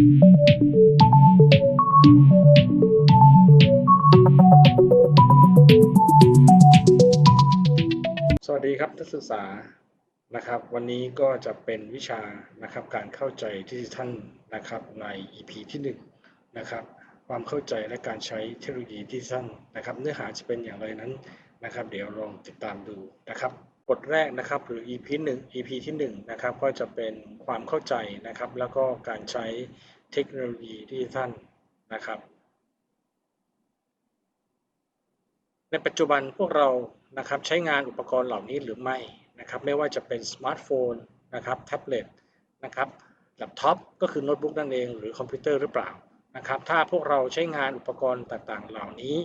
สวัสดีครับนักศึกษานะครับ วันนี้ก็จะเป็นวิชานะครับการเข้าใจดิจิทัลนะครับใน EP ที่1นะครับความเข้าใจและการใช้เทคโนโลยีดิจิทัลนะครับ เนื้อหาจะเป็นอย่างไรนั้นนะครับ เดี๋ยวลองติดตามดูนะครับ บทแรกนะครับหรือ EP 1 EP ที่1นะครับก็จะเป็นความเข้าใจนะครับ แล้วก็การใช้เทคโนโลยีดิจิทัลนะครับ ในปัจจุบันพวกเรานะครับใช้งานอุปกรณ์เหล่านี้หรือไม่นะครับไม่ว่าจะเป็นสมาร์ทโฟนนะครับแท็บเล็ตนะครับแล็ปท็อปก็คือโน้ตบุ๊กนั่นเองหรือคอมพิวเตอร์หรือเปล่านะครับ ถ้าพวกเราใช้งานอุปกรณ์ต่างๆ เหล่านี้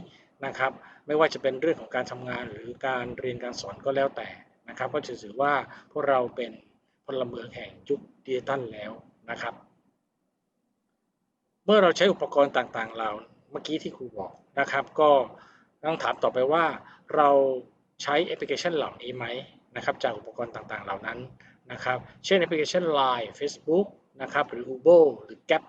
นะครับ ไม่ว่าจะเป็นเรื่องของการทำงานหรือการเรียนการสอนก็แล้วแต่ นะครับก็จะถือว่าพวกเราเป็นพลเมืองแห่งยุคดิจิทัลแล้วนะครับ เมื่อเราใช้อุปกรณ์ต่างๆเหล่าเมื่อกี้ที่ครูบอกนะครับ ก็ต้องถามต่อไปว่าเราใช้แอปพลิเคชันเหล่านี้ไหมนะครับจากอุปกรณ์ต่างๆเหล่านั้นนะครับ เช่นแอปพลิเคชัน Line Facebook นะครับหรือ Uber หรือ Gap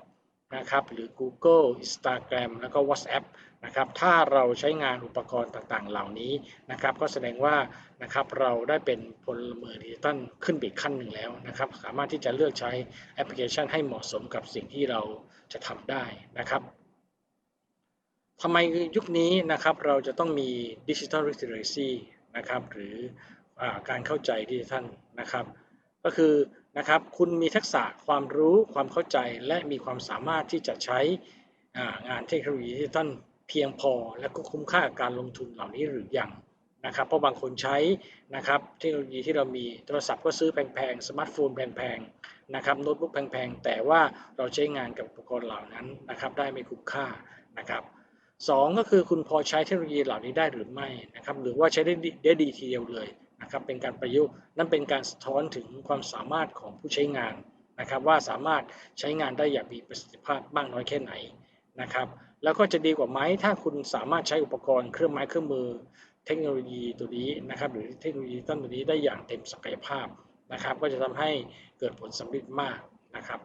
นะครับหรือ Google Instagram แล้วก็ WhatsApp นะครับถ้าเราใช้งานอุปกรณ์ต่างๆ เหล่านี้นะครับก็แสดงว่านะครับเราได้เป็นพลเมืองดิจิทัลขึ้นไปขั้นหนึ่งแล้วนะครับสามารถที่จะเลือกใช้แอปพลิเคชันให้เหมาะสมกับสิ่งที่เราจะทำได้นะครับทำไมยุคนี้นะครับเราจะต้องมี Digital Literacy นะครับหรืออการเข้าใจดิจิทัลนะครับ ก็คือนะครับคุณมีทักษะความรู้ความเข้าใจและมีความสามารถที่จะใช้งานเทคโนโลยีดิจิทัล เพียงพอและก็คุ้มค่ากับการลงทุนเหล่านี้หรือยังนะครับเพราะบางคนใช้นะครับเทคโนโลยีที่เรามีโทรศัพท์ก็ซื้อแพงๆสมาร์ทโฟนแพงๆนะครับโน้ตบุ๊กแพงๆ แต่ว่าเราใช้งานกับอุปกรณ์เหล่านั้นนะครับได้ไม่คุ้มค่านะครับสองก็คือคุณพอใช้เทคโนโลยีเหล่านี้ได้หรือไม่นะครับหรือว่าใช้ได้ดีได้ดีทีเดียวเลยนะครับเป็นการประยุกต์นั่นเป็นการสะท้อนถึงความสามารถของผู้ใช้งานนะครับว่าสามารถใช้งานได้อย่างมีประสิทธิภาพมากน้อยแค่ไหนนะครับ แล้วก็จะดีกว่าไหมถ้าคุณสามารถใช้อุปกรณ์เครื่องไม้เครื่องมือเทคโนโลยีตัวนี้นะครับ หรือเทคโนโลยีต้นตัวนี้ได้อย่างเต็มศักยภาพนะครับ ก็จะทำให้เกิดผลสำเร็จมากนะครับ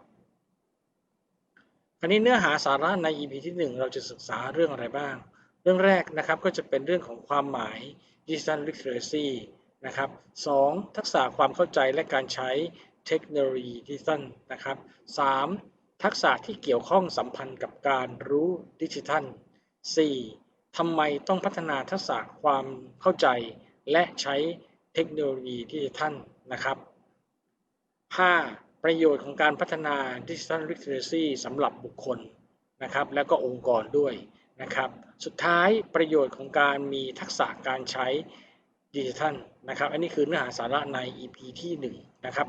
คราวนี้เนื้อหาสาระใน EP ที่ 1 เราจะศึกษาเรื่องอะไรบ้าง เรื่องแรกนะครับก็จะเป็นเรื่องของความหมาย Digital Literacy นะครับ 2. ทักษะความเข้าใจและการใช้เทคโนโลยีดิจิทัลนะครับ 3. ทักษะที่เกี่ยวข้องสัมพันธ์กับการรู้ดิจิทัล 4. ทำไมต้องพัฒนาทักษะความเข้าใจ และใช้เทคโนโลยีดิจิทัลนะครับ 5. ประโยชน์ของการพัฒนา Digital Literacy สำหรับบุคคลนะครับ แล้วก็องค์กรด้วยนะครับ สุดท้ายประโยชน์ของการมีทักษะการใช้ดิจิทัลนะครับ อันนี้คือเนื้อหาสาระใน EP ที่ 1 นะครับ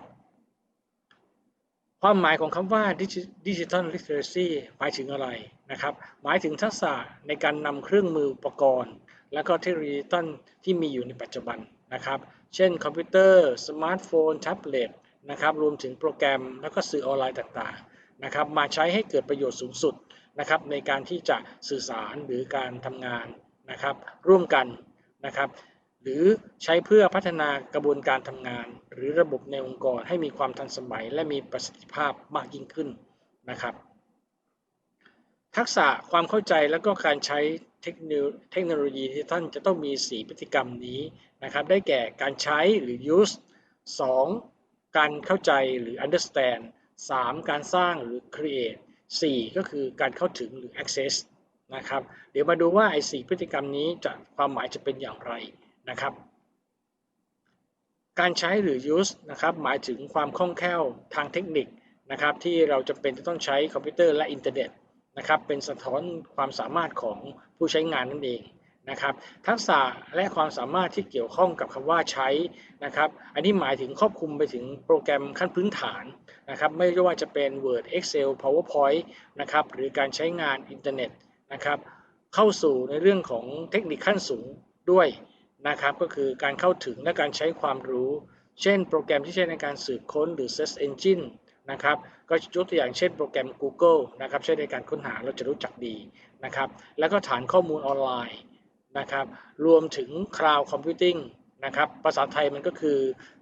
ความหมายของคำว่า Digital Literacy หมายถึงอะไรนะครับ หมายถึงทักษะในการนำเครื่องมืออุปกรณ์ และก็เทคโนโลยีดิจิทัลที่มีอยู่ในปัจจุบันนะครับ เช่นคอมพิวเตอร์ สมาร์ทโฟน แท็บเล็ตนะครับรวมถึงโปรแกรมแล้วก็สื่อออนไลน์ต่างๆนะครับมาใช้ให้เกิดประโยชน์สูงสุดนะครับในการที่จะสื่อสารหรือการทำงานนะครับร่วมกันนะครับ หรือใช้เพื่อพัฒนากระบวนการทำงาน หรือระบบในองค์กรให้มีความทันสมัย และมีประสิทธิภาพมากยิ่งขึ้นนะครับ ทักษะความเข้าใจและก็การใช้เทคโนโนโลยีที่ท่านจะต้องมี 4 พฤติกรรมนี้นะครับ ได้แก่การใช้หรือ use 2. การเข้าใจหรือ understand 3. การสร้างหรือ create 4. ก็คือการเข้าถึงหรือ access นะครับ เดี๋ยวมาดูว่าไอ้สพฤติกรรมนี้จะความหมายจะเป็นอย่างไร นะครับ การใช้หรือ use นะครับหมายถึงความคล่องแคล่วทางเทคนิคนะครับที่เราจำเป็นจะต้องใช้คอมพิวเตอร์และอินเทอร์เน็ตนะครับเป็นสะท้อนความสามารถของผู้ใช้งานนั่นเองนะครับทักษะและความสามารถที่เกี่ยวข้องกับคำว่าใช้นะครับอันนี้หมายถึงครอบคลุมไปถึงโปรแกรมขั้นพื้นฐานนะครับไม่ว่าจะเป็น Word Excel PowerPoint นะครับหรือการใช้งานอินเทอร์เน็ตนะครับเข้าสู่ในเรื่องของเทคนิคขั้นสูงด้วย นะครับก็คือการเข้าถึงและการใช้ความรู้ เช่นโปรแกรมที่ใช้ในการสืบค้นหรือ Search Engine นะครับก็ยกตัวอย่างเช่นโปรแกรม Google นะครับใช้ในการค้นหาเราจะรู้จักดีนะครับแล้วก็ฐานข้อมูลออนไลน์นะครับรวมถึง Cloud Computing นะครับภาษาไทยมันก็คือ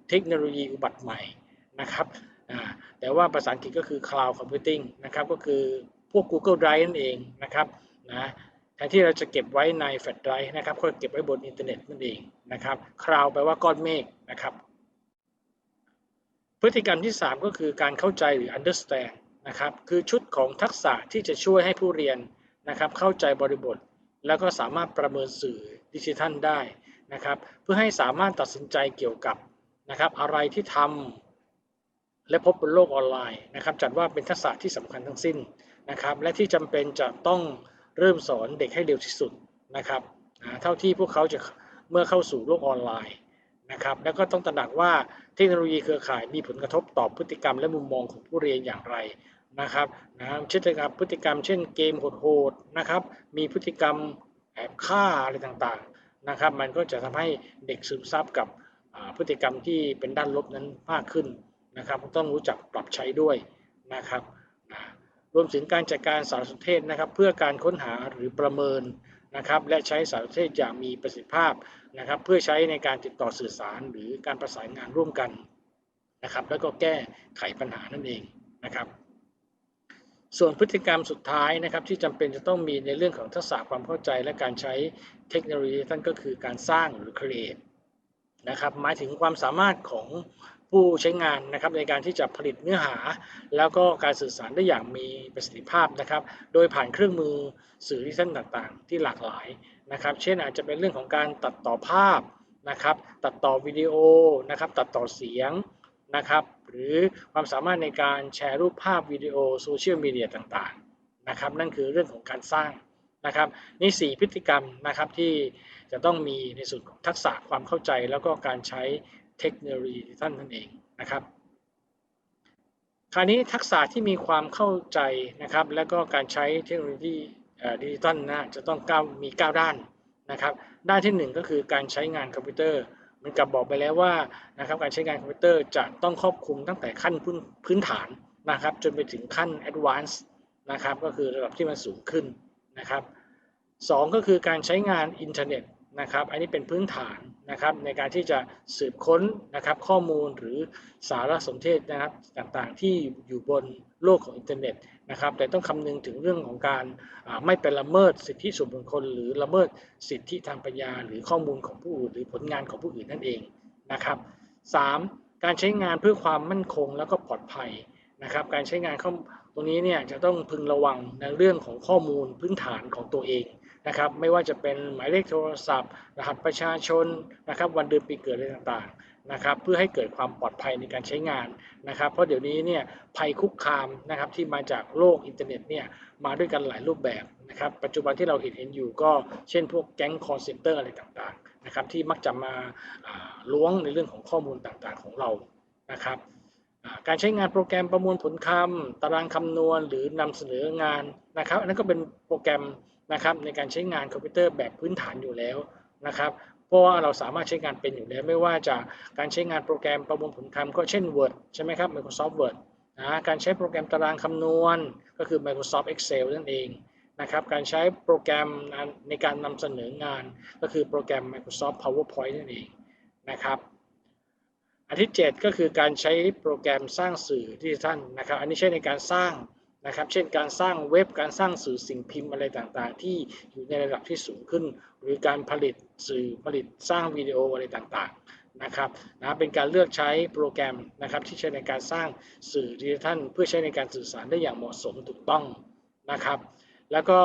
เทคโนโลยีอุบัติใหม่นะครับแต่ว่าภาษาอังกฤษก็คือ cloud computing นะครับก็คือพวก Google Drive นั่นเองนะครับนะ นที่เราจะเก็บไว้ในแฟลชไดรฟ์นะครับก็เก็บไว้บนอินเทอร์เน็ตนั่นเองนะครับ cloud แปลว่าก้อนเมฆนะครับพฤติกรรมที่ 3 ก็คือการเข้าใจหรือ understand นะครับคือชุดของทักษะที่จะช่วยให้ผู้เรียนนะครับเข้าใจบริบท แล้วก็สามารถประเมินสื่อดิจิทัลได้นะครับเพื่อให้สามารถตัดสินใจเกี่ยวกับนะครับอะไรที่ทำและพบบนโลกออนไลน์นะครับจัดว่าเป็นทักษะที่สำคัญทั้งสิ้นนะครับและที่จำเป็นจะต้อง เริ่มสอนเด็กให้เร็วที่สุดนะครับเท่าที่พวกเขาจะเมื่อเข้าสู่โลกออนไลน์นะครับแล้วก็ต้องตระหนักว่าเทคโนโลยีเครือข่ายมีผลกระทบต่อพฤติกรรมและมุมมองของผู้เรียนอย่างไรนะครับนะเช่นกับพฤติกรรมเช่นเกมโหดๆนะครับมีพฤติกรรมแอบฆ่าอะไรต่างๆนะครับมันก็จะทำให้เด็กซึมซับกับพฤติกรรมที่เป็นด้านลบนั้นมากขึ้นนะครับต้องรู้จักปรับใช้ด้วยนะครับ รวมถึงการจัดการสารสนเทศนะครับ เพื่อการค้นหาหรือประเมินนะครับ และใช้สารสนเทศอย่างมีประสิทธิภาพนะครับ เพื่อใช้ในการติดต่อสื่อสารหรือการประสานงานร่วมกันนะครับ แล้วก็แก้ไขปัญหานั่นเองนะครับ ส่วนพฤติกรรมสุดท้ายนะครับ ที่จำเป็นจะต้องมีในเรื่องของทักษะความเข้าใจและการใช้เทคโนโลยีนั่นก็คือการสร้างหรือ create นะครับหมายถึงความสามารถของ ผู้ใช้งานนะครับในการที่จะผลิตเนื้อหา แล้วก็การสื่อสารได้อย่างมีประสิทธิภาพนะครับ โดยผ่านเครื่องมือสื่อที่ท่านต่างๆ ที่หลากหลายนะครับ เช่นอาจจะเป็นเรื่องของการตัดต่อภาพนะครับ ตัดต่อวิดีโอนะครับ ตัดต่อเสียงนะครับหรือความสามารถในการแชร์รูปภาพวิดีโอโซเชียลมีเดียต่างๆนะครับนั่นคือเรื่องของการสร้างนะครับนี่4พฤติกรรมนะครับที่จะต้องมีในส่วนของทักษะความเข้าใจแล้วก็การใช้ เทคโนโลยีท่านนั่นเองนะครับคราวนี้ทักษะที่มีความเข้าใจนะครับ แล้วก็การใช้เทคโนโลยีดิจิตอลนะจะต้องก้าวมี 9 ด้านนะครับด้านที่ 1 ก็คือการใช้งานคอมพิวเตอร์มันกับบอกไปแล้วว่านะครับการใช้งานคอมพิวเตอร์จะต้องครอบคลุมตั้งแต่ขั้นพื้นพื้นฐานนะครับจนไปถึงขั้น advanced นะครับก็คือระดับที่มันสูงขึ้นนะครับสก็คือการใช้งานอินเทอร์เน็ต นะครับ อันนี้เป็นพื้นฐานนะครับในการที่จะสืบค้นนะครับข้อมูลหรือสารสนเทศนะครับต่างๆ ที่อยู่บนโลกของอินเทอร์เน็ตนะครับแต่ต้องคำนึงถึงเรื่องของการไม่เป็นละเมิดสิทธิส่วนบุคคล หรือละเมิดสิทธิทางปัญญา หรือข้อมูลของผู้อื่นหรือผลงานของผู้อื่นนั่นเองนะครับ 3. การใช้งานเพื่อความมั่นคงแล้วก็ปลอดภัยนะครับ การใช้งานตรงนี้เนี่ยจะต้องพึงระวังในเรื่องของข้อมูลพื้นฐานของตัวเอง นะครับไม่ว่าจะเป็นหมายเลขโทรศัพท์ รหัสประชาชนนะครับวันเดือนปีเกิดอะไรต่างๆนะครับเพื่อให้เกิดความปลอดภัยในการใช้งานนะครับ เพราะเดี๋ยวนี้เนี่ยภัยคุกคามนะครับที่มาจากโลกอินเทอร์เน็ตเนี่ยมาด้วยกันหลายรูปแบบนะครับปัจจุบันที่เราเห็นเห็นอยู่ก็เช่นพวกแก๊งคอร์เซนเตอร์อะไรต่างๆนะครับที่มักจะมาล้วงในเรื่องของข้อมูลต่างๆของเรานะครับการใช้งานโปรแกรมประมวลผลคำตารางคำนวณหรือนำเสนองานนะครับอันนั้นก็เป็นโปรแกรม นะครับในการใช้งานคอมพิวเตอร์แบบพื้นฐานอยู่แล้วนะครับเพราะว่าเราสามารถใช้งานเป็นอยู่แล้วไม่ว่าจะการใช้งานโปรแกรมประมวลผลคำก็เช่น Word ใช่ไหมครับ Microsoft Word นะการใช้โปรแกรมตารางคำนวณ ก็คือ Microsoft Excel นั่นเองนะครับการใช้โปรแกรมในการนำเสนองานก็คือโปรแกรม Microsoft PowerPoint นั่นเองนะครับอันที่ 7 ก็คือการใช้โปรแกรมสร้างสื่อดิจิทัลนะครับ อันนี้ใช้ในการสร้าง นะครับ เช่นการสร้างเว็บการสร้างสื่อสิ่งพิมพ์อะไรต่างๆ ที่อยู่ในระดับที่สูงขึ้น หรือการผลิตสื่อผลิตสร้างวิดีโออะไรต่างๆนะครับนะเป็นการเลือกใช้โปรแกรมนะครับที่ใช้ในการสร้างสื่อดิจิทัลเพื่อใช้ในการสื่อสารได้อย่างเหมาะสมถูกต้องนะครับ แล้วก็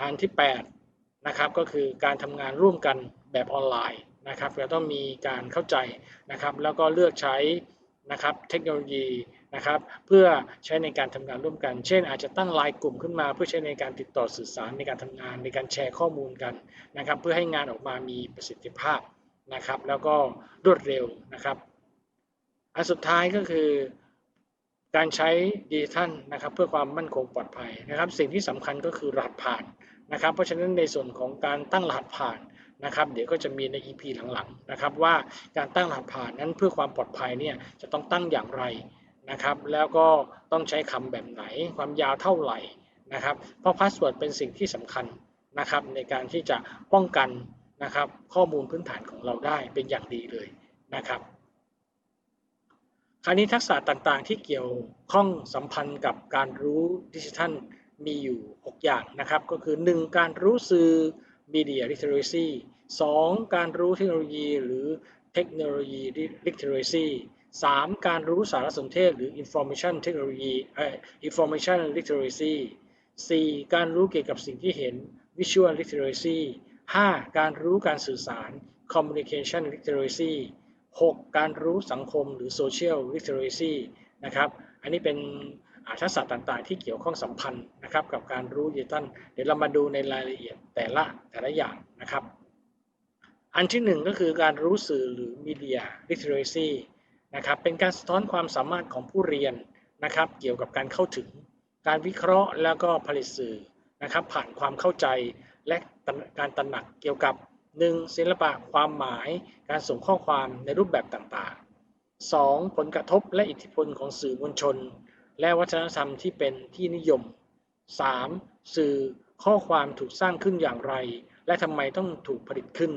อันที่8นะครับก็คือการทำงานร่วมกันแบบออนไลน์นะครับเราต้องมีการเข้าใจนะครับ แล้วก็เลือกใช้นะครับเทคโนโลยี นะครับเพื่อใช้ในการทำงานร่วมกัน เช่น อาจจะตั้งไลน์กลุ่มขึ้นมา เพื่อใช้ในการติดต่อสื่อสารในการทำงานในการแชร์ข้อมูลกันนะครับเพื่อให้งานออกมามีประสิทธิภาพนะครับแล้วก็รวดเร็วนะครับอันสุดท้ายก็คือการใช้ดิจิทัลนะครับเพื่อความมั่นคงปลอดภัยนะครับสิ่งที่สำคัญก็คือรหัสผ่านนะครับเพราะฉะนั้นในส่วนของการตั้งรหัสผ่านนะครับเดี๋ยวก็จะมีใน EP หลังๆนะครับว่าการตั้งรหัสผ่านนั้นเพื่อความปลอดภัยเนี่ยจะต้องตั้งอย่างไร นะครับ แล้วก็ต้องใช้คำแบบไหนความยาวเท่าไหร่นะครับ เพราะพาสเวิร์ดเป็นสิ่งที่สำคัญนะครับ ในการที่จะป้องกันนะครับข้อมูลพื้นฐานของเราได้เป็นอย่างดีเลยนะครับ คราวนี้ทักษะต่างๆ ที่เกี่ยวข้องสัมพันธ์กับการรู้ดิจิทัลมีอยู่ 6 อย่างนะครับ ก็คือ 1. การรู้สื่อ media literacy 2. การรู้เทคโนโลยีหรือเทคโนโลยี literacy 3. การรู้สารสนเทศหรือ information technology เอ่อ information literacy 4. การรู้เกี่ยวกับสิ่งที่เห็น visual literacy 5. การรู้การสื่อสาร communication literacy 6. การรู้สังคมหรือ social literacy นะครับ อันนี้เป็นทักษะต่างๆ ที่เกี่ยวข้องสัมพันธ์นะครับ กับการรู้ดิจิทัลเดี๋ยวเรามาดูในรายละเอียดแต่ละแต่ละอย่างนะครับ อันที่หนึ่งก็คือการรู้สื่อหรือ media literacy นะครับเป็นการสะท้อนความสามารถของผู้เรียนนะครับเกี่ยวกับการเข้าถึงการวิเคราะห์แล้วก็ผลิตสื่อนะครับผ่านความเข้าใจและการตระหนักเกี่ยวกับ 1. ศิลปะความหมายการส่งข้อความในรูปแบบต่างๆ 2. ผลกระทบและอิทธิพลของสื่อมวลชน และวัฒนธรรมที่เป็นที่นิยม 3. สื่อข้อความถูกสร้างขึ้นอย่างไร และทำไมต้องถูกผลิตขึ้น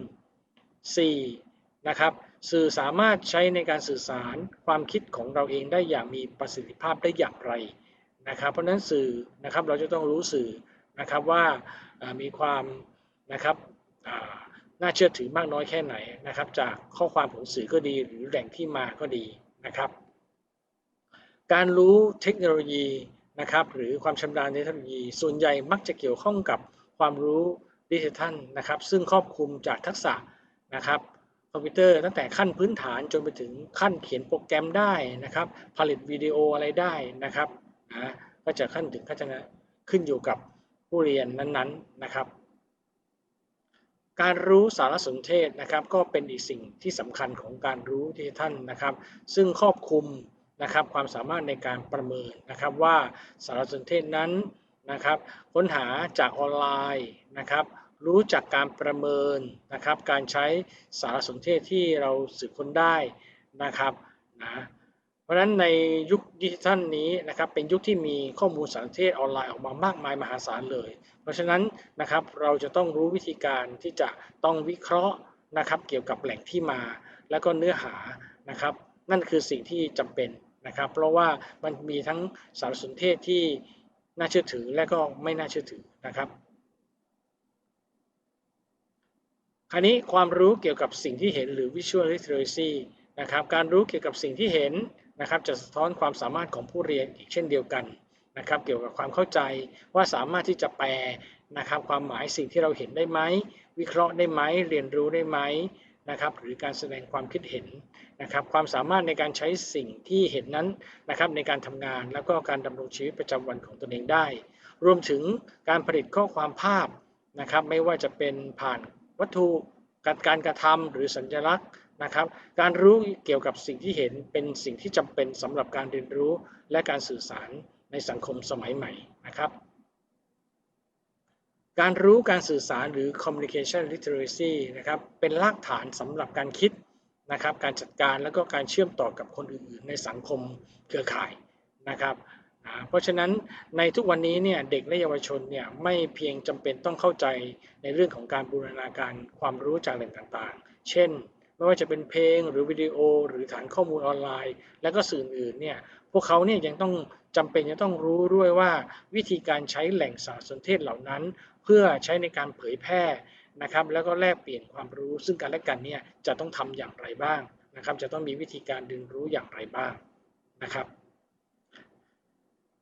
4. นะครับ สื่อสามารถใช้ในการสื่อสารความคิดของเราเองได้อย่างมีประสิทธิภาพได้อย่างไรนะครับเพราะนั้นสื่อนะครับเราจะต้องรู้สื่อนะครับว่ามีความนะครับน่าเชื่อถือมากน้อยแค่ไหนนะครับ จากข้อความของสื่อก็ดีหรือแหล่งที่มาก็ดีนะครับ การรู้เทคโนโลยีนะครับ หรือความชำนาญในเทคโนโลยี ส่วนใหญ่มักจะเกี่ยวข้องกับความรู้ดิจิทัลนะครับ ซึ่งครอบคลุมจากทักษะนะครับ คอมพิวเตอร์ตั้งแต่ขั้นพื้นฐานจนไปถึงขั้นเขียนโปรแกรมได้นะครับ ผลิตวิดีโออะไรได้นะครับนะก็จะขั้นถึงขั้นขึ้นอยู่กับผู้เรียนนั้นๆนะครับ การรู้สารสนเทศนะครับก็เป็นอีกสิ่งที่สำคัญของการรู้ที่ท่านนะครับ ซึ่งครอบคลุมนะครับความสามารถในการประเมินนะครับว่าสารสนเทศนั้นนะครับ ค้นหาจากออนไลน์นะครับ รู้จากการประเมินนะครับ การใช้สารสนเทศที่เราสืบค้นได้นะครับนะเพราะฉะนั้นในยุคดิจิทัลนี้นะครับเป็นยุคที่มีข้อมูลสารสนเทศออนไลน์ออกมามากมายมหาศาลเลย เพราะฉะนั้นนะครับเราจะต้องรู้วิธีการที่จะต้องวิเคราะห์นะครับ เกี่ยวกับแหล่งที่มา และก็เนื้อหานะครับ นั่นคือสิ่งที่จำเป็นนะครับ เพราะว่ามันมีทั้งสารสนเทศที่น่าเชื่อถือและก็ไม่น่าเชื่อถือนะครับ คราวนี้ความรู้เกี่ยวกับสิ่งที่เห็นหรือ visual literacy นะครับการรู้เกี่ยวกับสิ่งที่เห็นนะครับจะสะท้อนความสามารถของผู้เรียนอีกเช่นเดียวกันนะครับเกี่ยวกับความเข้าใจว่าสามารถที่จะแปลนะครับความหมายสิ่งที่เราเห็นได้ไหม วิเคราะห์ได้ไหมเรียนรู้ได้ไหมนะครับหรือการแสดงความคิดเห็นนะครับความสามารถในการใช้สิ่งที่เห็นนั้นนะครับในการทำงานแล้วก็การดำรงชีวิตประจำวันของตนเองได้ รวมถึงการผลิตข้อความภาพนะครับไม่ว่าจะเป็นผ่าน วัตถุการการกระทำหรือสัญลักษณ์นะครับ การรู้เกี่ยวกับสิ่งที่เห็นเป็นสิ่งที่จำเป็นสำหรับการเรียนรู้และการสื่อสารในสังคมสมัยใหม่นะครับ การรู้การสื่อสารหรือ communication literacy นะครับเป็นรากฐานสำหรับการคิดนะครับ การจัดการแล้วก็การเชื่อมต่อกับคนอื่นๆ ในสังคมเครือข่ายนะครับ เพราะฉะนั้นในทุกวันนี้เนี่ยเด็กและเยาวชนเนี่ยไม่เพียงจำเป็นต้องเข้าใจในเรื่องของการบูรณาการความรู้จากแหล่งต่างๆ เช่น ไม่ว่าจะเป็นเพลงหรือวิดีโอ หรือฐานข้อมูลออนไลน์ และก็สื่ออื่นเนี่ยพวกเขาเนี่ยยังต้องจำเป็นจะต้องรู้ด้วยว่าวิธีการใช้แหล่งสารสนเทศเหล่านั้น เพื่อใช้ในการเผยแพร่นะครับแล้วก็แลกเปลี่ยนความรู้ซึ่งกันและกันเนี่ยจะต้องทำอย่างไรบ้างนะครับจะต้องมีวิธีการเรียนรู้อย่างไรบ้างนะครับ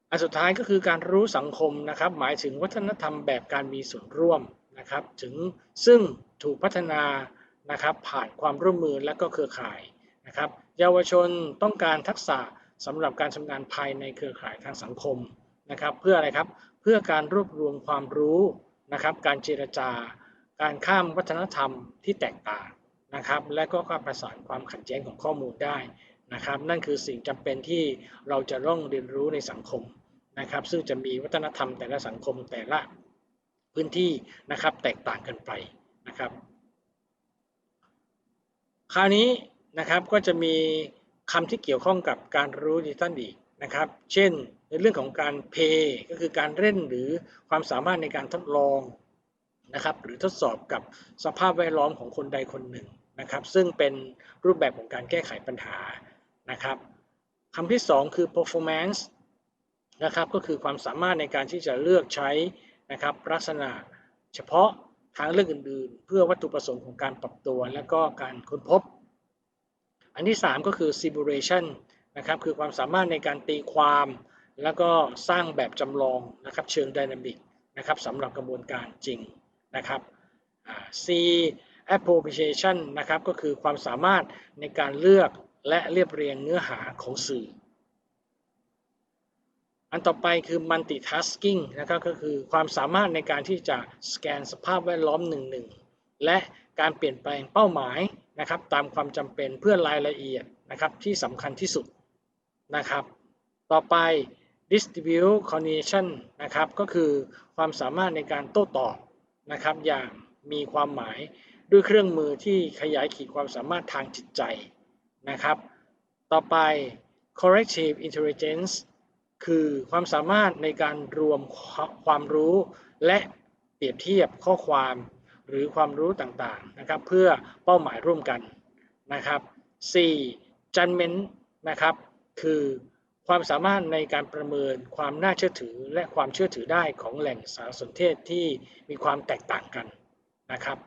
อันสุดท้ายก็คือการรู้สังคมนะครับหมายถึงวัฒนธรรมแบบการมีส่วนร่วมนะครับถึงซึ่งถูกพัฒนานะครับผ่านความร่วมมือและก็เครือข่ายนะครับเยาวชนต้องการทักษะสำหรับการทำงานภายในเครือข่ายทางสังคมนะครับเพื่ออะไรครับเพื่อการรวบรวมความรู้นะครับการเจรจา การข้ามวัฒนธรรมที่แตกต่างนะครับและก็การประสานความขัดแย้งของข้อมูลได้นะครับนั่นคือสิ่งจำเป็นที่เราจะต้องเรียนรู้ในสังคม นะครับ ซึ่งจะมีวัฒนธรรมแต่ละสังคมแต่ละพื้นที่นะครับแตกต่างกันไปนะครับ คราวนี้นะครับก็จะมีคำที่เกี่ยวข้องกับการรู้ดิจิทัลอีกนะครับ เช่นในเรื่องของการ pay ก็คือการเล่นหรือความสามารถในการทดลองนะครับ หรือทดสอบกับสภาพแวดล้อมของคนใดคนหนึ่งนะครับ ซึ่งเป็นรูปแบบของการแก้ไขปัญหานะครับคำที่สองคือ performance นะครับก็คือความสามารถในการที่จะเลือกใช้นะครับลักษณะเฉพาะทางเลือกอื่นๆ เพื่อวัตถุประสงค์ของการปรับตัวและก็การค้นพบ อันที่ 3 ก็คือ simulation นะครับคือความสามารถในการตีความ แล้วก็สร้างแบบจำลองนะครับเชิงไดนามิกนะครับสำหรับกระบวนการจริงนะครับ C appropriation นะครับก็คือความสามารถในการเลือกและเรียบเรียงเนื้อหาของสื่อ อันต่อไปคือ multitasking นะครับก็คือความสามารถในการที่จะสแกนสภาพแวดล้อมหนึ่งๆและการเปลี่ยนแปลงเป้าหมายนะครับตามความจำเป็นเพื่อรายละเอียดนะครับที่สำคัญที่สุดนะครับ ต่อไป distribute cognition นะครับก็คือความสามารถในการโต้ตอบนะครับอย่างมีความหมายด้วยเครื่องมือที่ขยายขีดความสามารถทางจิตใจนะครับ ต่อไป corrective intelligence คือความสามารถในการรวมความรู้ และเปรียบเทียบข้อความหรือความรู้ต่างๆนะครับเพื่อเป้าหมายร่วมกันนะครับ 4. judgment นะครับคือความสามารถในการประเมินความน่าเชื่อถือ และความเชื่อถือได้ของแหล่งสารสนเทศที่มีความแตกต่างกันนะครับ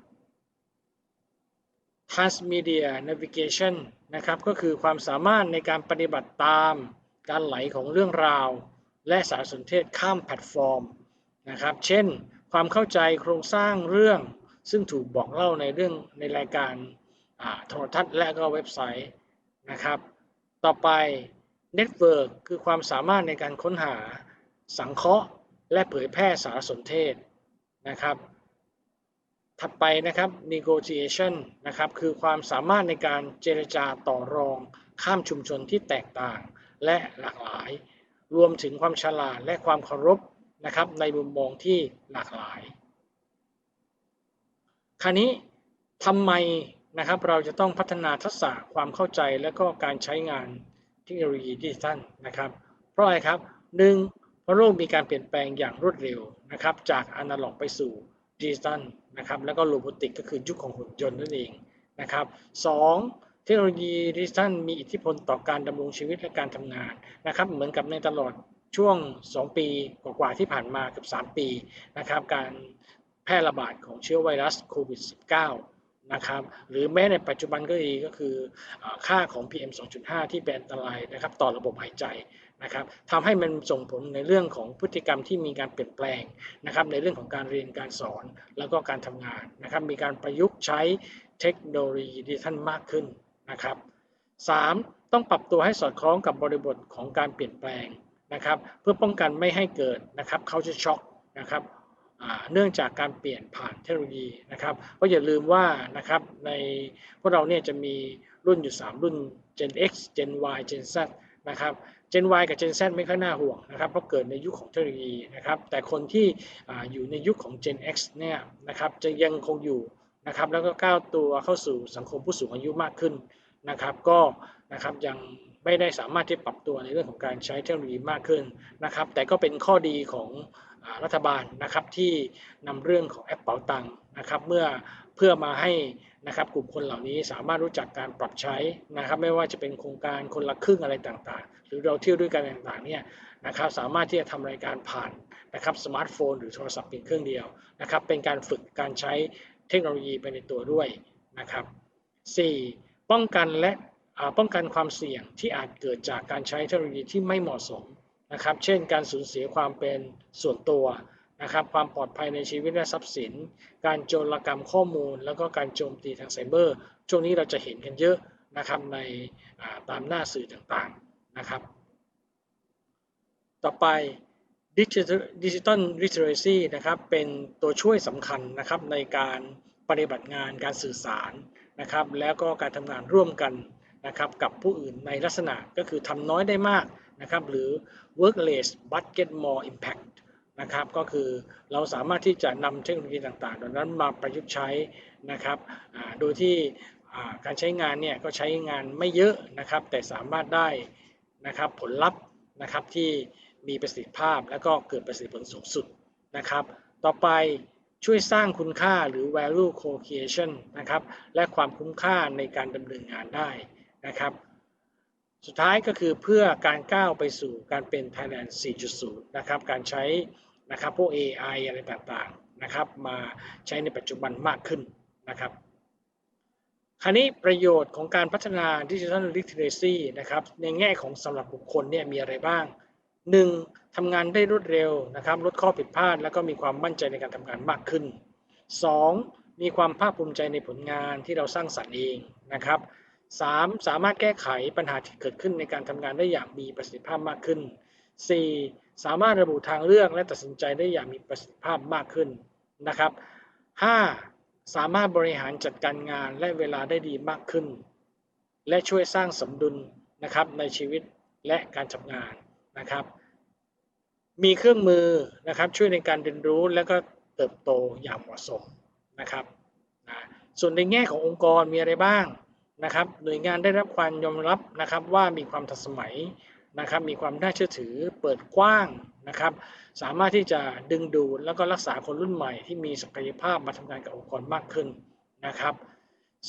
transmedia navigation นะครับก็คือความสามารถในการปฏิบัติตาม การไหลของเรื่องราว และสารสนเทศข้ามแพลตฟอร์มนะครับ เช่น ความเข้าใจโครงสร้างเรื่อง ซึ่งถูกบอกเล่าในเรื่องในรายการโทรทัศน์และก็เว็บไซต์นะครับ ต่อไป Network คือความสามารถในการค้นหาสังเคราะห์ และเผยแพร่สารสนเทศนะครับ ถัดไปนะครับ negotiation นะครับ คือความสามารถในการเจรจาต่อรองข้ามชุมชนที่แตกต่าง และหลากหลาย รวมถึงความฉลาดและความเคารพนะครับในมุมมองที่หลากหลาย คราวนี้ทำไมนะครับเราจะต้องพัฒนาทักษะความเข้าใจและก็การใช้งานเทคโนโลยีดิจิทัลนะครับ เพราะอะไรครับหนึ่งเพราะโลกมีการเปลี่ยนแปลงอย่างรวดเร็วนะครับจากอนาล็อกไปสู่ดิจิทัลนะครับแล้วก็โรบอติกก็คือยุคของหุ่นยนต์นั่นเองนะครับสอง เทคโนโลยีดิจิทัลมีอิทธิพลต่อการดำรงชีวิตและการทำงานนะครับ เหมือนกับในตลอดช่วง 2 ปีกว่าๆที่ผ่านมากับ3 ปีนะครับ การแพร่ระบาดของเชื้อไวรัสโควิด -19 นะครับหรือแม้ในปัจจุบันก็ดีก็คือค่าของ PM 2.5 ที่เป็นอันตรายนะครับต่อระบบหายใจนะครับทำให้มันส่งผลในเรื่องของพฤติกรรมที่มีการเปลี่ยนแปลงนะครับในเรื่องของการเรียนการสอนแล้วก็การทำงานนะครับมีการประยุกต์ใช้เทคโนโลยีดิจิทัลมากขึ้น นะครับ 3. ต้องปรับตัวให้สอดคล้องกับบริบทของการเปลี่ยนแปลงนะครับ เพื่อป้องกันไม่ให้เกิดนะครับเขาจะช็อกนะครับเนื่องจากการเปลี่ยนผ่านเทคโนโลยีนะครับก็อย่าลืมว่านะครับในพวกเราเนี่ยจะมีรุ่นอยู่ 3 รุ่น Gen X Gen Y Gen Z นะครับ Gen Y กับ Gen Z ไม่ค่อยน่าห่วงนะครับเพราะเกิดในยุคของเทคโนโลยีนะครับแต่คนที่ออยู่ในยุคของ Gen X เนี่ยนะครับจะยังคงอยู่ นะครับแล้วก็ก้าวตัวเข้าสู่สังคมผู้สูงอายุมากขึ้นนะครับก็นะครับยังไม่ได้สามารถที่ปรับตัวในเรื่องของการใช้เทคโนโลยีมากขึ้นนะครับแต่ก็เป็นข้อดีของรัฐบาลนะครับที่นำเรื่องของแอปเป๋าตังค์นะครับเมื่อเพื่อมาให้นะครับกลุ่มคนเหล่านี้สามารถรู้จักการปรับใช้นะครับไม่ว่าจะเป็นโครงการคนละครึ่งอะไรต่างๆ หรือเราเที่ยวด้วยกันต่างๆเนี่ยนะครับสามารถที่จะทำรายการผ่านนะครับสมาร์ทโฟนหรือโทรศัพท์เพียงเครื่องเดียวนะครับเป็นการฝึกการใช้ เทคโนโลยีไปในตัวด้วยนะครับ 4. ป้องกันและป้องกันความเสี่ยงที่อาจเกิดจากการใช้เทคโนโลยีที่ไม่เหมาะสมนะครับ เช่น การสูญเสียความเป็นส่วนตัวนะครับความปลอดภัยในชีวิตและทรัพย์สิน การโจรกรรมข้อมูล แล้วก็การโจมตีทางไซเบอร์ ช่วงนี้เราจะเห็นกันเยอะนะครับในตามหน้าสื่อต่างๆนะครับ ต่อไป ดิจิทัลลิเทอเรซีนะครับเป็นตัวช่วยสำคัญนะครับในการปฏิบัติงานการสื่อสารนะครับ แล้วก็การทำงานร่วมกันนะครับกับผู้อื่นในลักษณะก็คือทำน้อยได้มากนะครับหรือ work less but get more impact นะครับก็คือเราสามารถที่จะนำเทคโนโลยีต่างๆเหล่านั้นมาประยุกต์ใช้นะครับโดยที่การใช้งานเนี่ยก็ใช้งานไม่เยอะนะครับ แต่สามารถได้นะครับผลลัพธ์นะครับที่ มีประสิทธิภาพและก็เกิดประสิทธิผลสูงสุดนะครับ ต่อไปช่วยสร้างคุณค่าหรือ value co-creation นะครับและความคุ้มค่าในการดำเนินงานได้นะครับสุดท้ายก็คือเพื่อการก้าวไปสู่การเป็น Thailand 4.0 นะครับ การใช้นะครับพวก AI อะไรต่างๆนะครับ มาใช้ในปัจจุบันมากขึ้นนะครับ คราวนี้ประโยชน์ของการพัฒนาดิจิทัลลิทเรซีนะครับ ในแง่ของสำหรับบุคคลเนี่ยมีอะไรบ้าง 1. ทำงานได้รวดเร็วนะครับ ลดข้อผิดพลาด แล้วก็มีความมั่นใจในการทำงานมากขึ้น 2. มีความภาคภูมิใจในผลงานที่เราสร้างสรรค์เองนะครับ 3. สามารถแก้ไขปัญหาที่เกิดขึ้นในการทำงานได้อย่างมีประสิทธิภาพมากขึ้น 4. สามารถระบุทางเลือกและตัดสินใจได้อย่างมีประสิทธิภาพมากขึ้นนะครับ 5. สามารถบริหารจัดการงานและเวลาได้ดีมากขึ้น และช่วยสร้างสมดุลนะครับในชีวิตและการทำงาน นะครับ มีเครื่องมือนะครับช่วยในการเรียนรู้และก็เติบโตอย่างเหมาะสมนะครับนะส่วนในแง่ขององค์กรมีอะไรบ้างนะครับ หน่วยงานได้รับความยอมรับนะครับว่ามีความทันสมัยนะครับ มีความน่าเชื่อถือเปิดกว้างนะครับ สามารถที่จะดึงดูดแล้วก็รักษาคนรุ่นใหม่ที่มีศักยภาพมาทำงานกับองค์กรมากขึ้นนะครับ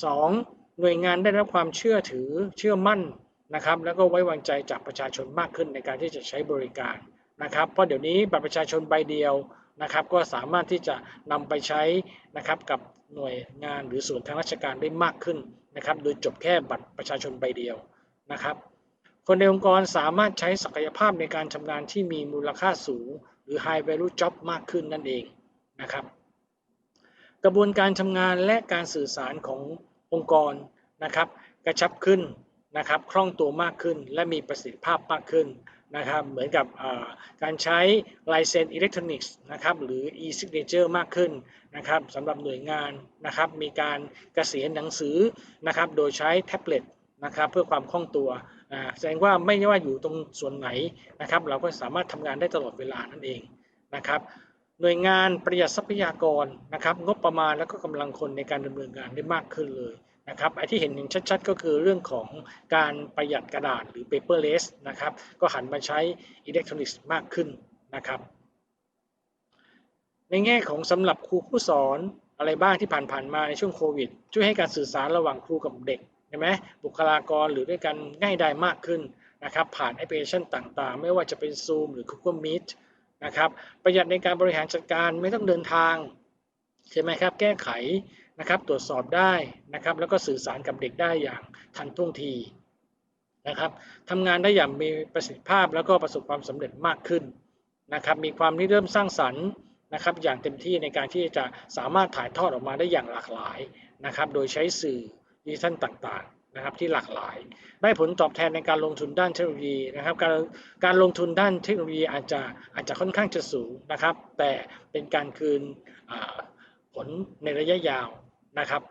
2. หน่วยงานได้รับความเชื่อถือเชื่อมั่น นะครับแล้วก็ไว้วางใจจากประชาชนมากขึ้นในการที่จะใช้บริการนะครับ เพราะเดี๋ยวนี้บัตรประชาชนใบเดียวนะครับก็สามารถที่จะนำไปใช้นะครับกับหน่วยงานหรือส่วนทางราชการได้มากขึ้นนะครับ โดยจบแค่บัตรประชาชนใบเดียวนะครับ คนในองค์กรสามารถใช้ศักยภาพในการทำงานที่มีมูลค่าสูง หรือ high value job มากขึ้นนั่นเองนะครับ กระบวนการทำงานและการสื่อสารขององค์กรนะครับ กระชับขึ้น นะครับคล่องตัวมากขึ้น และมีประสิทธิภาพมากขึ้นนะครับเหมือนกับการใช้ลายเซ็นอิเล็กทรอนิกส์นะครับหรือ e-signature มากขึ้นนะครับสำหรับหน่วยงานนะครับมีการเกษียณหนังสือนะครับโดยใช้แท็บเล็ตนะครับเพื่อความคล่องตัวแสดงว่าไม่ว่าอยู่ตรงส่วนไหนนะครับเราก็สามารถทำงานได้ตลอดเวลานั่นเองนะครับหน่วยงานประหยัดทรัพยากรนะครับงบประมาณแล้วก็กำลังคนในการดำเนินงานได้มากขึ้นเลย นะครับไอ้ที่เห็นเห็นชัดๆ ก็คือเรื่องของการประหยัดกระดาษหรือ paperless นะครับก็หันมาใช้อิเล็กทรอนิกส์มากขึ้นนะครับ ในแง่ของสำหรับครูผู้สอนอะไรบ้างที่ผ่านๆมาในช่วงโควิด ช่วยให้การสื่อสารระหว่างครูกับเด็กใช่ไหมบุคลากรหรือด้วยกันง่ายได้มากขึ้นนะครับผ่านแอปพลิเคชันต่างๆ ไม่ว่าจะเป็น Zoom หรือ Google Meet นะครับประหยัดในการบริหารจัดการไม่ต้องเดินทางใช่ไหมครับแก้ไข นะครับตรวจสอบได้นะครับแล้วก็สื่อสารกับเด็กได้อย่างทันท่วงทีนะครับทำงานได้อย่างมีประสิทธิภาพแล้วก็ประสบความสำเร็จมากขึ้นนะครับมีความริเริ่มสร้างสรรค์นะครับอย่างเต็มที่ในการที่จะสามารถถ่ายทอดออกมาได้อย่างหลากหลายนะครับโดยใช้สื่อดิจิทัลต่างๆนะครับที่หลากหลาย ได้ผลตอบแทนในการลงทุนด้านเทคโนโลยีนะครับการการลงทุนด้านเทคโนโลยีอาจจะอาจจะค่อนข้างจะสูงนะครับแต่เป็นการคืนผลในระยะยาว นะครับ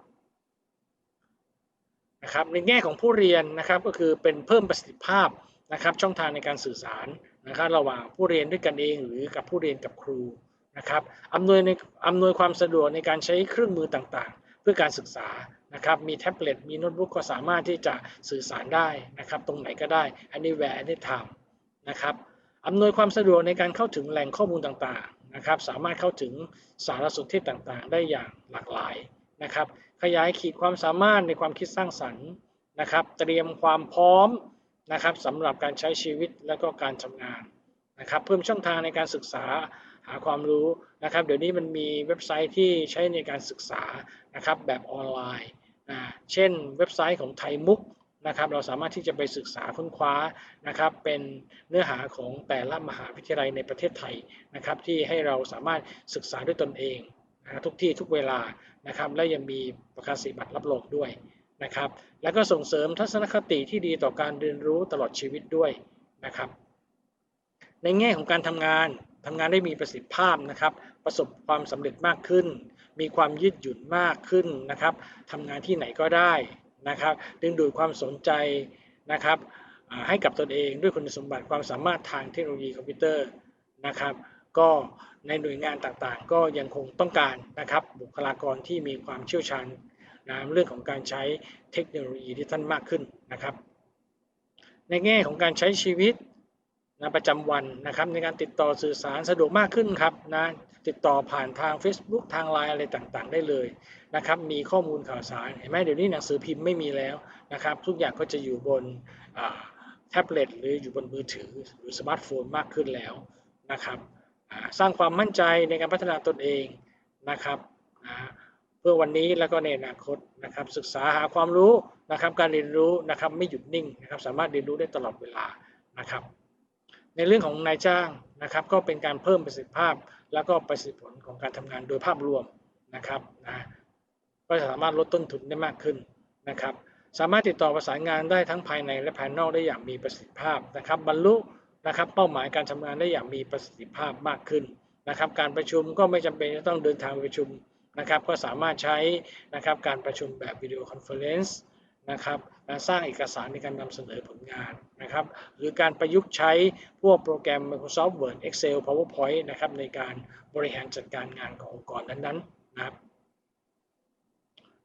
นะครับในแง่ของผู้เรียนนะครับก็คือเป็นเพิ่มประสิทธิภาพนะครับช่องทางในการสื่อสารนะครับระหว่างผู้เรียนด้วยกันเองหรือกับผู้เรียนกับครูนะครับอำนวยในอำนวยความสะดวกในการใช้เครื่องมือต่างๆ เพื่อการศึกษานะครับมีแท็บเล็ตมีโน้ตบุ๊กก็สามารถที่จะสื่อสารได้นะครับตรงไหนก็ได้ anywhere anytime นะครับอำนวยความสะดวกในการเข้าถึงแหล่งข้อมูลต่างๆนะครับสามารถเข้าถึงสารสนเทศต่างๆ ได้อย่างหลากหลาย นะครับ ขยายขีดความสามารถในความคิดสร้างสรรค์นะครับ เตรียมความพร้อมนะครับสำหรับการใช้ชีวิตและก็การทำงานนะครับ เพิ่มช่องทางในการศึกษาหาความรู้นะครับ เดี๋ยวนี้มันมีเว็บไซต์ที่ใช้ในการศึกษานะครับแบบออนไลน์นะเช่นเว็บไซต์ของไทยมุกนะครับ เราสามารถที่จะไปศึกษาค้นคว้านะครับ เป็นเนื้อหาของแต่ละมหาวิทยาลัยในประเทศไทยนะครับ ที่ให้เราสามารถศึกษาด้วยตนเอง ทุกที่ทุกเวลานะครับและยังมีประกาศสีบัตรรับรองด้วยนะครับ แล้วก็ส่งเสริมทัศนคติที่ดีต่อการเรียนรู้ตลอดชีวิตด้วยนะครับ ในแง่ของการทำงานทำงานได้มีประสิทธิภาพนะครับ ประสบความสำเร็จมากขึ้น มีความยืดหยุ่นมากขึ้นนะครับทำงานที่ไหนก็ได้นะครับดึงดูดความสนใจนะครับให้กับตนเองด้วยคุณสมบัติความสามารถทางเทคโนโลยีคอมพิวเตอร์นะครับ ก็ในหน่วยงานต่างๆ ก็ยังคงต้องการนะครับบุคลากรที่มีความเชี่ยวชาญนะเรื่องของการใช้เทคโนโลยีที่ท่านมากขึ้นนะครับ ในแง่ของการใช้ชีวิตนะประจำวันนะครับในการติดต่อสื่อสารสะดวกมากขึ้นครับนะติดต่อผ่านทาง Facebook ทางไลน์อะไรต่างๆ ได้เลยนะครับมีข้อมูลข่าวสารเห็นไหมเดี๋ยวนี้หนังสือพิมพ์ไม่มีแล้วนะครับ ทุกอย่างก็จะอยู่บนแท็บเล็ตหรืออยู่บนมือถือหรือสมาร์ทโฟนมากขึ้นแล้วนะครับ สร้างความมั่นใจในการพัฒนาตนเองนะครับเพื่อวันนี้แล้วก็ในอนาคตนะครับ ศึกษาหาความรู้นะครับ การเรียนรู้นะครับไม่หยุดนิ่งนะครับ สามารถเรียนรู้ได้ตลอดเวลานะครับ ในเรื่องของนายจ้างนะครับ ก็เป็นการเพิ่มประสิทธิภาพ แล้วก็ประสิทธิผลของการทำงานโดยภาพรวมนะครับนะก็สามารถลดต้นทุนได้มากขึ้นนะครับ สามารถติดต่อประสานงานได้ทั้งภายในและภายนอกได้อย่างมีประสิทธิภาพนะครับ บรรลุ นะครับเป้าหมายการทำงานได้อย่างมีประสิทธิภาพมากขึ้นนะครับ การประชุมก็ไม่จำเป็นจะต้องเดินทางไปประชุมนะครับ ก็สามารถใช้นะครับการประชุมแบบวิดีโอคอนเฟอเรนซ์นะครับและสร้างเอกสารในการนำเสนอผลงานนะครับ หรือการประยุกต์ใช้พวกโปรแกรม Microsoft Word Excel PowerPoint นะครับในการบริหารจัดการงานขององค์กรนั้นๆนะครับ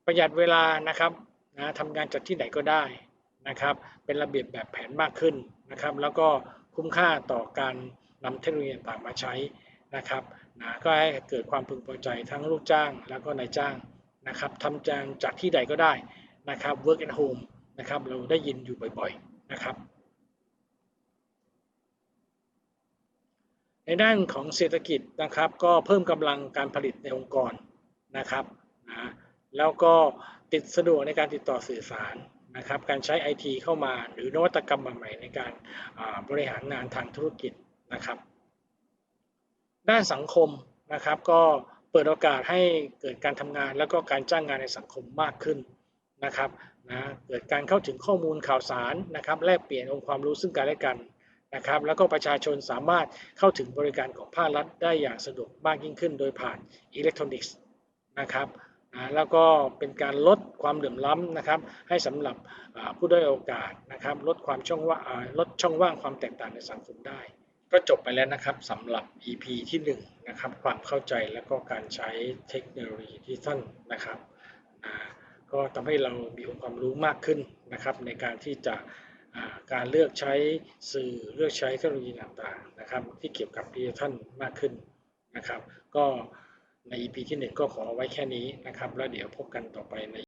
ประหยัดเวลานะครับนะทำงานจากที่ไหนก็ได้นะครับ เป็นระเบียบแบบแผนมากขึ้นนะครับ แล้วก็ คุ้มค่าต่อการนำเทคโนโลยีต่างมาใช้นะครับนะก็ให้เกิดความพึงพอใจทั้งลูกจ้างแล้วก็นายจ้างนะครับทำจางจากที่ใดก็ได้นะครับ work at home นะครับเราได้ยินอยู่บ่อยๆนะครับ ในด้านของเศรษฐกิจนะครับก็เพิ่มกำลังการผลิตในองค์กรนะครับนะแล้วก็ติดสะดวกในการติดต่อสื่อสาร นะครับการใช้ IT เข้ามาหรือนวัตกรรมใหม่ในการบริหารงานทางธุรกิจนะครับ ด้านสังคมนะครับก็เปิดโอกาสให้เกิดการทำงานแล้วก็การจ้างงานในสังคมมากขึ้นนะครับนะเกิดการเข้าถึงข้อมูลข่าวสารนะครับแลกเปลี่ยนองค์ความรู้ซึ่งกันและกันนะครับแล้วก็ประชาชนสามารถเข้าถึงบริการของภาครัฐได้อย่างสะดวกมากยิ่งขึ้น โดยผ่านอิเล็กทรอนิกส์นะครับ แล้วก็เป็นการลดความเหลื่อมล้ำนะครับ ให้สำหรับผู้ด้อยโอกาสนะครับ ลดความช่องว่างลดช่องว่างความแตกต่างในสังคมได้ ก็จบไปแล้วนะครับสำหรับ EP ที่1นะครับความเข้าใจและก็การใช้เทคโนโลยีที่ท่านนะครับก็ทำให้เรามีองค์ความรู้มากขึ้นนะครับ ในการที่จะการเลือกใช้สื่อเลือกใช้เทคโนโลยีต่างๆนะครับ ที่เกี่ยวกับดิจิทัลมากขึ้นนะครับ ก็ ใน EP ที่ 1 ก็ขอไว้แค่นี้นะครับ แล้วเดี๋ยวพบกันต่อไปใน